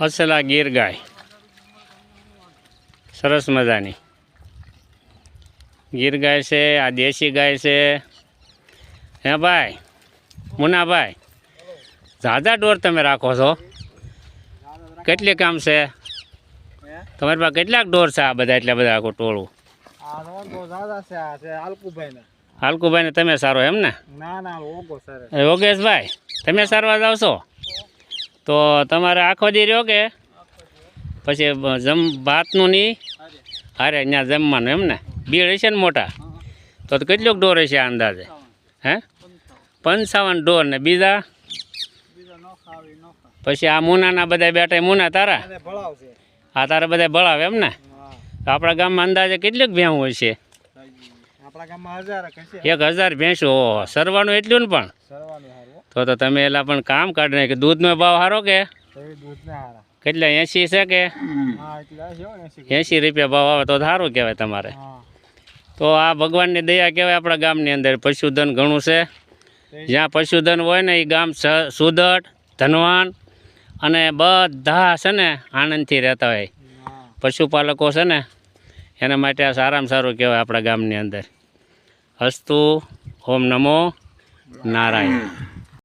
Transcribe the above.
અસલા ગીર ગાય સરસ મજાની. ગીર ગાય છે આ દેશી ગાય છે. હે ભાઈ મુનાભાઈ ઝાઝા ડોર તમે રાખો છો? કેટલી કામ છે? તમારી પાસે કેટલાક ડોર છે આ બધા એટલા બધા આખું ટોળું? આલકુભાઈ ને તમે સારો એમ ને? ના ના ઓગો સર. એ યોગેશભાઈ તમે સારવાર જાવ છો? તો તમારે આખો દી રહ્યો કે? પછી જમ ભાતનું નહીં અરે ત્યાં જમવાનું એમ ને? બીડ હશે ને મોટા? તો કેટલોક ડોર હશે અંદાજે? હે? પંચાવન ડોર ને બીજા? પછી આ મુનાના બધા બેઠા મુના તારા? આ તારા બધા ભળાવે એમ ને? તો આપણા ગામમાં અંદાજે કેટલીક હજાર કશે એક હજાર ભેંસો સરવાનું એટલું ને પણ? હારું તો તો તમે એલા પણ કામ કાઢી કે દૂધનો ભાવ સારો કે? કેટલા એંસી છે કે? એંસી રૂપિયા ભાવ આવે તો સારું કહેવાય તમારે. તો આ ભગવાનની દયા કહેવાય આપણા ગામની અંદર. પશુધન ઘણું છે. જ્યાં પશુધન હોય ને એ ગામ સ- સુદઢ ધનવાન અને બધા છે ને આનંદથી રહેતા હોય. પશુપાલકો છે ને એના માટે આ સારામાં સારું કહેવાય આપણા ગામની અંદર. હસ્તુ ઓમ નમો નારાયણ.